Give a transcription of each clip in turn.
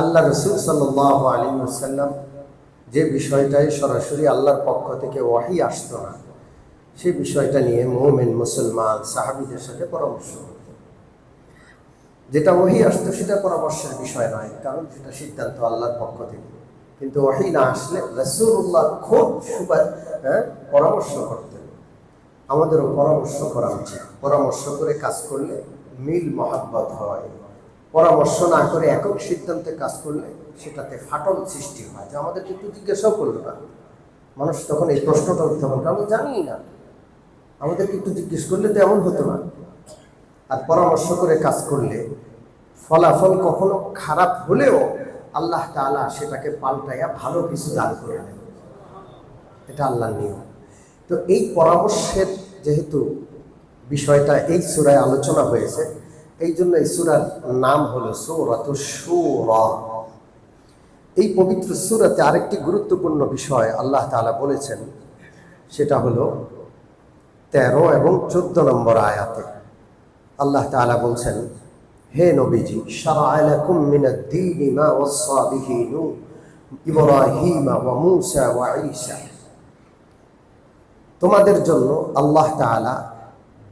আল্লাহ রসুল সাল্লাহ আলী সাল্লাম যে বিষয়টাই সরাসরি আল্লাহর পক্ষ থেকে ওয়াহি আসতো না সেই বিষয়টা নিয়ে মোমেন, মুসলমান, সাহাবিদের সাথে পরামর্শ করতেন যেটা ওহি আসতো সেটা পরামর্শের বিষয় নয়, কারণ সেটা সিদ্ধান্ত আল্লাহর পক্ষ থেকে। কিন্তু ওহি না আসলে রসুল্লাহ খুব সুপার হ্যাঁ পরামর্শ করতেন। আমাদেরও পরামর্শ করা উচিত। পরামর্শ করে কাজ করলে মিল, মহাব্বত হয়। পরামর্শ না করে একক সিদ্ধান্তে কাজ করলে সেটাতে ফাটল সৃষ্টি হয়। যে আমাদেরকে একটু জিজ্ঞাসাও করল না। মানুষ তখন এই প্রশ্নটা উঠতে হবে আমি জানি না। আমাদেরকে একটু জিজ্ঞেস করলে তো এমন হতো না। আর পরামর্শ করে কাজ করলে ফলাফল কখনো খারাপ হলেও আল্লাহ তাআলা সেটাকে পাল্টাইয়া ভালো কিছু দান করে দেন। এটা আল্লাহর নিয়ম। তো এই পরামর্শের যেহেতু বিষয়টা এই সুরায় আলোচনা হয়েছে এই জন্য এই সুরার নাম হলো সৌরত সুর। এই পবিত্র সুরাতে আরেকটি গুরুত্বপূর্ণ বিষয় আল্লাহ তাআলা বলেছেন, সেটা হলো তেরো এবং চোদ্দ নম্বর আয়াতে আল্লাহ তাআলা বলছেন, হে নবীজি তোমাদের জন্য আল্লাহ তাআলা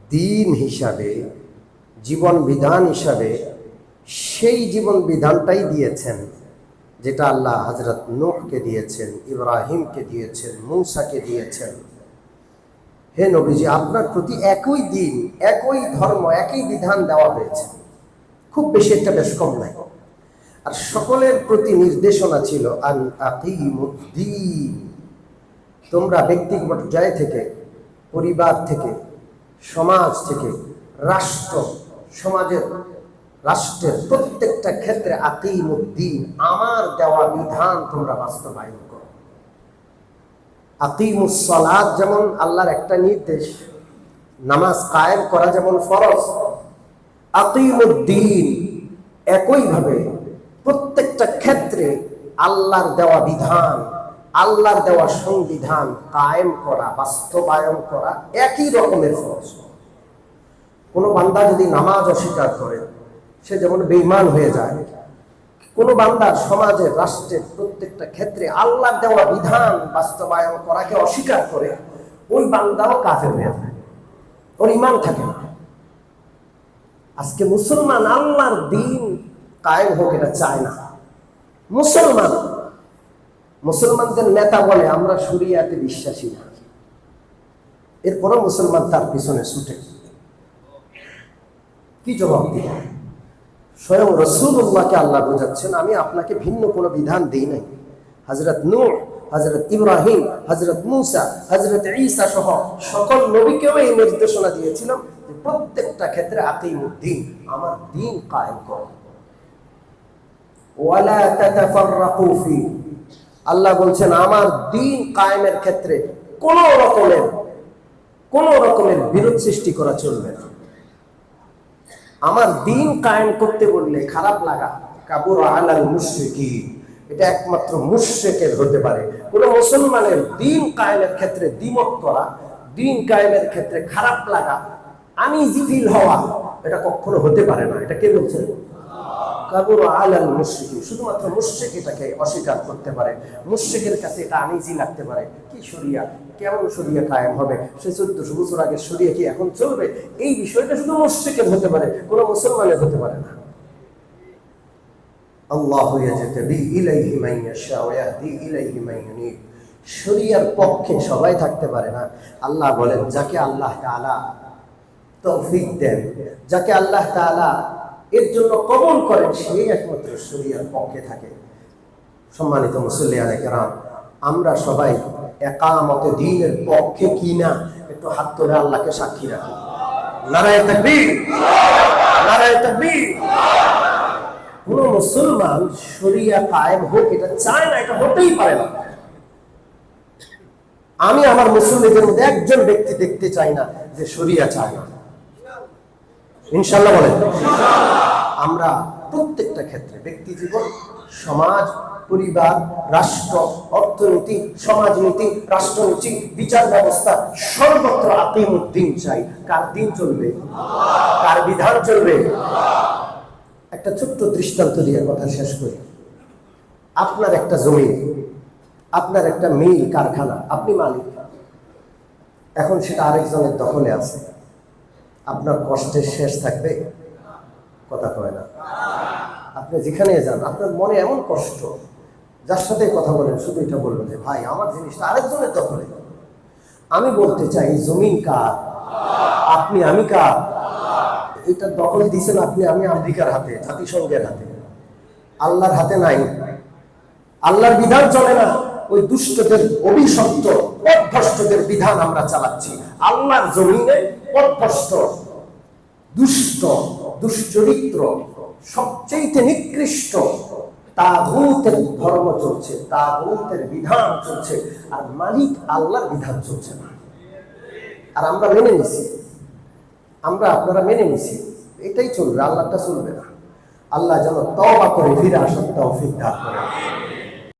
দিন হিসাবে জীবন বিধান হিসাবে সেই জীবন বিধানটাই দিয়েছেন, যেটা আল্লাহ হজরত নূহকে দিয়েছেন, ইব্রাহিমকে দিয়েছেন, মূসাকে দিয়েছেন। হে নবীজি, আপনার প্রতি একই দিন, একই ধর্ম, একই বিধান দেওয়া হয়েছে। খুব বেশি একটা বেশ কম নাই। আর সকলের প্রতি নির্দেশনা ছিল তোমরা ব্যক্তিগত পর্যায় থেকে, পরিবার থেকে, সমাজ থেকে, রাষ্ট্র সমাজের, রাষ্ট্রের প্রত্যেকটা ক্ষেত্রে আকিমুদ্দিন, আমার দেওয়া বিধান তোমরা বাস্তবায়ন করো। আকিমুসলাদ যেমন আল্লাহর একটা নির্দেশ, নামাজ কায়েম করা যেমন ফরজ, আকিমুদ্দিন একইভাবে প্রত্যেকটা ক্ষেত্রে আল্লাহর দেওয়া বিধান, আল্লাহর দেওয়া সংবিধান কায়েম করা, বাস্তবায়ন করা একই রকমের ফরজ। কোনো বান্দা যদি নামাজ অস্বীকার করে, সে যেমন বেইমান হয়ে যায়, কোনো বান্দার সমাজের রাষ্ট্রের প্রত্যেকটা ক্ষেত্রে আল্লাহ দেওয়া বিধান বাস্তবায়ন করাকে অস্বীকার করে, ওই বান্দাও কাফের হয়ে যায়। ওর ইমান থাকে না। আজকে মুসলমান আল্লাহর দিন কায়েম হোক এটা চায় না। মুসলমান, মুসলমানদের নেতা বলে আমরা সুরিয়াতে বিশ্বাসী না। এরপরও মুসলমান তার পিছনে ছুটে। কি জবাব দিব? স্বয়ং রসুল্লাহকে আল্লাহ বোঝাচ্ছেন, আমি আপনাকে ভিন্ন কোনো বিধান দিই নাই। হজরত নূর হজরত ইব্রাহিম হজরত মুসা হজরত ঈসা সহ সকল নবীকেও এই নির্দেশনা দিয়েছিলাম যে প্রত্যেকটা ক্ষেত্রে আকিমুদ্দিন আমার দিন কায়েম কর। আল্লাহ বলছেন, আমার দিন কায়েমের ক্ষেত্রে কোন রকমের কোন রকমের বিরোধ সৃষ্টি করা চলবে না। আমার দিন কায়েম করতে বললে খারাপ লাগা। কাবুর আলাল মুশরিকি এটা একমাত্র মুশরিকের হতে পারে। কোন মুসলমানের দিন কায়েমের ক্ষেত্রে দ্বিমত করা, দিন কায়েমের ক্ষেত্রে খারাপ লাগা আমি জিফিল হওয়া, এটা কখনো হতে পারে না। এটা কে বলছেন কাবুর আলাল মুশরিকি শুধুমাত্র মুশরিক এটাকে অস্বীকার করতে পারে। মুশরিকের কাছে এটা আনিজি লাগতে পারে। কি শরিয়া? কেমন শরিয়া কায়েম হবে? সে চোদ্দশো বছর আগে শরিয়া কি এখন চলবে? এই বিষয়টা শুধু মুশরিকের হতে পারে, কোনো মুসলমানের হতে পারে না। আল্লাহ ইয়াজতাবি শরিয়ার পক্ষে সবাই থাকতে পারে না। আল্লাহ বলেন, যাকে আল্লাহ তাআলা তৌফিক দেন, যাকে আল্লাহ এর জন্য কবল করেন, সেই একমাত্র শরিয়ার পক্ষে থাকে। সম্মানিত মুসল্লিয়ান কেরাম আমরা সবাই একামতে দিনের পক্ষে কি না, একটু হাত ধরে আল্লাহকে সাক্ষী রাখি। নারায় নারায় কোন মুসলমান শরিয়া কায়েম হোক, এটা চায় না, এটা হতেই পারে না। আমি আমার মুসলিমদের মধ্যে একজন ব্যক্তি দেখতে চাই না যে শরিয়া চায় না। ইনশাল্লাহ বলেন। আমরা প্রত্যেকটা ক্ষেত্রে, ব্যক্তি জীবন, সমাজ, পরিবার, রাষ্ট্র, অর্থনীতি, সমাজনীতি, রাষ্ট্রনীতি, বিচার ব্যবস্থা, সর্বত্র আকিমুদ্দিন চাই। কার দিন চলবে? কার বিধান চলবে? একটা ছোট্ট দৃষ্টান্ত দিয়ে কথা শেষ করি। আপনার একটা জমি, আপনার একটা মিল কারখানা, আপনি মালিক। এখন সেটা আরেকজনের দখলে আছে। আপনার কষ্টের শেষ থাকবে। কথা কয় না। আপনি যেখানে যান, আপনার মনে এমন কষ্ট, যার সাথে কথা বলেন, শুধু এটা বলবেন যে, ভাই, আমার জিনিসটা আরেকজনের দখলে। আমি বলতে চাই, জমিন কার? আপনি আমি কার? এটা দখল দিয়েছেন আপনি, আমি আমেরিকার হাতে, জাতিসংঘের হাতে। আল্লাহর হাতে নাই। আল্লাহর বিধান চলে না। ওই দুষ্টদের অভিশপ্ত পথভ্রষ্টদের বিধান আমরা চালাচ্ছি। আল্লাহর জমিনে পথভ্রষ্ট দুষ্ট দুশ্চরিত্র সবচেয়ে নিকৃষ্ট, তাগুতের ধর্ম চলছে, তাগুতের বিধান চলছে, আর মালিক আল্লাহর বিধান চলছে না। আর আমরা মেনে নিছি। আমরা আপনারা মেনে নিছি। এটাই চলবে, আল্লাহটা চলবে না। আল্লাহ যেন তবা করে ফিরে আসার তৌফিক করে